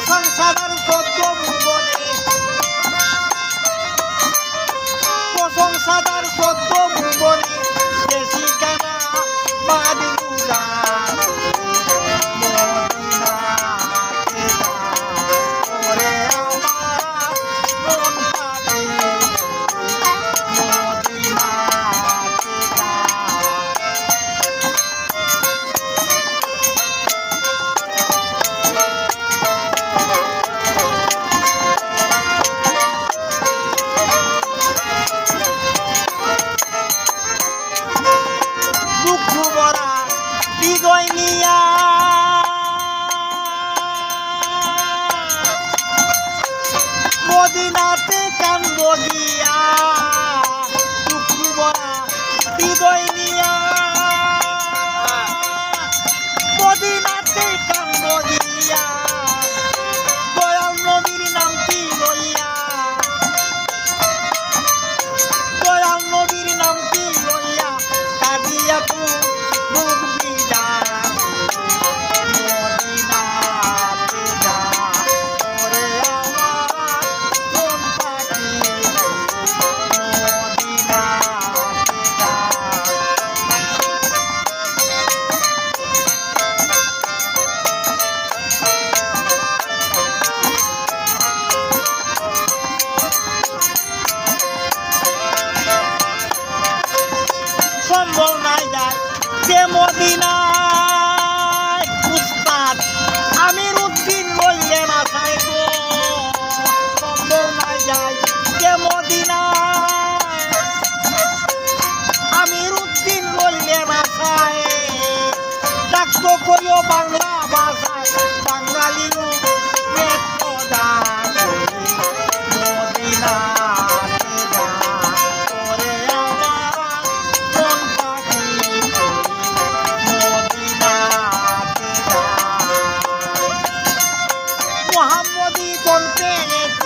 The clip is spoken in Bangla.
প্রশংসাদার সত্য ভুবনে প্রশংসার সত্য হৃদয় নিয়া। মদিনাতে কান্দ গিয়া দুঃখ ভরা হৃদয় নিয়া। যে মদিনায় আমির উদ্দিন বললেন আশায় গো সম্ভব নাই যায় যে মদিনায় আমির উদ্দিন বাংলা মোহাম্মদী তন্ত্রের